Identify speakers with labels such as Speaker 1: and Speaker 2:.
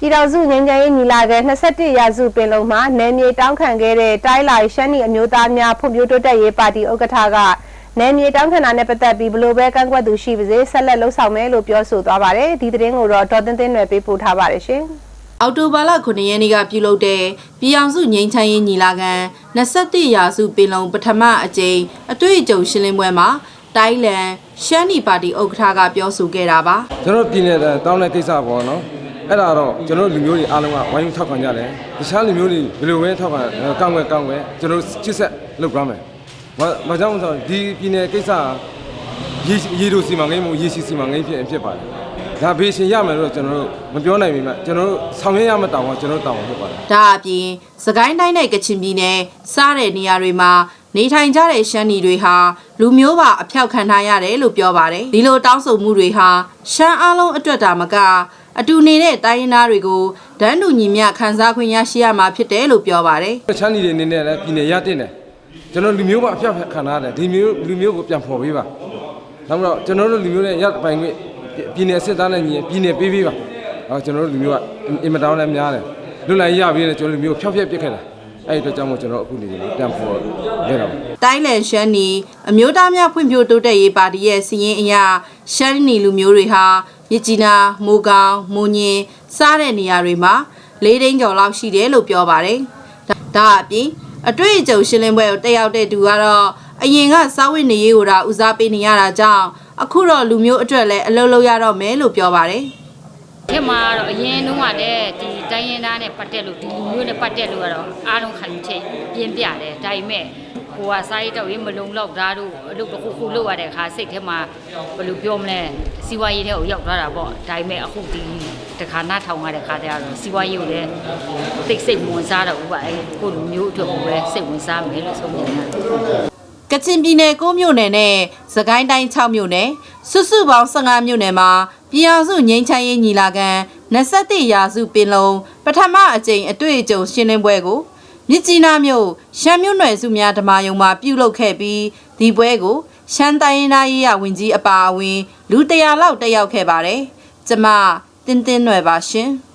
Speaker 1: ပြည်တော်စုငញ្ញရေးညီလာခံ21ရာစုပင်လုံမှာနယ်မြေတောင်းခံခဲ့တဲ့တိုင်းလာရှမ်းနီအမျိုးသားများဖွံ့ဖြိုးတိုးတက်ရေးပါတီဥက္ကဋ္ဌကနယ်မြေတောင်းခံတာနဲ့ပတ်သက်ပြီးဘလို့ပဲကန့်ကွက်သူရှိပါစေဆက်လက်လှုပ်ဆောင်မယ်လို့ပြောဆိုသွားပါတယ်ဒီသတင်းကိုတော့ဒေါ်တင်တင်နယ်ပေးပို့ထားပါတယ်ရှင်
Speaker 2: အော်တိုဘာလ9ရက်နေ့ကပြုလုပ်တဲ့ပြည်အောင်စုငိမ့်ချမ်းရေးညီလာခံ21ရာစုပင်လုံပထမအကြိမ်အတွေ့အကြုံရှင်းလင်းပွဲမှာတိုင်းလန်ရှမ်းနီပါတီဥက္ကဋ္ဌကပြောဆိုခဲ့တာပါ
Speaker 3: ကျွန်တော်ပြည်နယ်တောင်းတဲ့ကိစ္စပေါ့နော် အဲ့ဒါတော့ကျွန်တော်လူမျိုးတွေအားလုံးကဝိုင်းဝန်းထောက်ခံကြတယ်တခြားလူမျိုးတွေဘယ်လိုပဲထောက်ခံကောင်းွယ်ကောင်းွယ်ကျွန်တော်ချစ်ဆက်လုပ်ကြမယ်ဘာဘာကြောင့်လဲဆိုတော့ဒီပြည်နယ်ကိစ္စရေရေတို့စီမံကိန်းမို့ရေစီစီမံကိန်းဖြစ်ဖြစ်ပါတယ်ဒါဘေးရှင်ရမယ်လို့ကျွန်တော်တို့မပြောနိုင်ဘူးမြတ်ကျွန်တော်တို့ဆောင်ရွက်ရမယ့်တောင်းကကျွန်တော်တို့တောင်းဖြစ်ပါတယ်
Speaker 2: ဒါအပြင်စကိုင်းတိုင်းနဲ့ကချင်ပြည်နယ်စားတဲ့နေရာတွေမှာနေထိုင်ကြတဲ့ရှမ်းနီတွေဟာလူမျိုးပါအဖျောက်ခံထားရတယ်လို့ပြောပါတယ်ဒီလိုတောင်းဆိုမှုတွေဟာရှမ်းအလုံးအတွက်တာမက အတူနေတဲ့တိုင်းရင်းသားတွေကိုဒန်းတူညီမျှခံစားခွင့်ရရှိရမှာဖြစ်တယ်လို့ပြောပါတယ်
Speaker 3: ချမ်းနီတွေအနေနဲ့လည်းပြည်နယ်ရတင်တယ်ကျွန်တော်လူမျိုးပါအဖျက်ခံရတယ်ဒီမျိုးလူမျိုးကိုပြန်ဖော်ပေးပါနောက်တော့ကျွန်တော်တို့လူမျိုးနဲ့ရပိုင်ခွင့်ပြည်နယ်စစ်သားနဲ့ညီပြည်နယ်ပေးပေးပါဟောကျွန်တော်တို့လူမျိုးကအင်မတောင်းလည်းများတယ်လွတ်လပ်ရပြီးတော့ကျွန်တော်လူမျိုးဖျောက်ဖျက်ပစ်ခဲ့တာ အဲ့ဒီအတွက်ကြောင့်မို့ကျွန်တော်အခုနေပြန်ဖော်ခဲ့တာပါ
Speaker 2: တိုင်းလန်ရှမ်းနီအမျိုးသားများဖွံ့ဖြိုးတိုးတက်ရေးပါတီရဲ့စီရင်အရရှမ်းနီလူမျိုးတွေဟာမြစ်ကြီးနားမိုးကောင်းမွန်ညင်စားတဲ့နေရာတွေမှာလေးသိန်းကျော်လောက်ရှိတယ်လို့ပြောပါတယ်ဒါဒါအပြင်အတွေ့အကြုံရှင်းလင်းပွဲကိုတက်ရောက်တဲ့သူကတော့အရင်ကစားဝတ်နေရေးကိုဒါဦးစားပေးနေရတာကြောင့်အခုတော့လူမျိုးအတွက်လည်းအလုပ်လုပ်ရတော့မယ်လို့ပြောပါတယ်
Speaker 4: ထက်မှာတော့အရင်တုန်းကလည်းဒီတိုင်းရင်းသားနဲ့ပတ်သက်လို့ဒီလူမျိုးနဲ့ပတ်သက်လို့ကတော့အားလုံးခံယူချက်ပြင်းပြတယ်ဒါပေမဲ့ကိုကစားရေးတော့ရေးမလုံလောက်တာတို့အလုပ်တစ်ခုခုလုပ်ရတဲ့အခါစိတ်ထဲမှာဘယ်လိုပြောမလဲစီးပွားရေးထဲကိုရောက်သွားတာပေါ့ဒါပေမဲ့အခုဒီတခါနားထောင်ရတဲ့ခါတည်းကတော့စီးပွားရေးကိုလည်းသိစိတ်ဝင်စားတော့ဘူးပါအဲကိုလူမျိုးအတွက်ကိုပဲစိတ်ဝင်စားမယ်လို့ဆုံးဖြတ်ရတယ်
Speaker 2: ကချင်ပြည်နယ်9မြို့နယ်နဲ့စကိုင်းတိုင်း6မြို့နယ်စုစုပေါင်း15မြို့နယ်မှာ ပြည်အောင်စုငိမ့်ချမ်းရေးညီလာခံ21ရာစုပင်လုံပထမအကြိမ်အတွေ့အကြုံရှင်းလင်းပွဲကိုမြစ်ကြီးနားမြို့ရှမ်းမြို့နယ်စုများဓမ္မယုံမှာပြုလုပ်ခဲ့ပြီးဒီပွဲကိုရှမ်းတိုင်းရင်းသားရေးရဝင်ကြီးအပါအဝင် လူ100လောက်တက်ရောက်ခဲ့ပါတယ်။ကျမတင်းတင်းနွယ်ပါရှင်။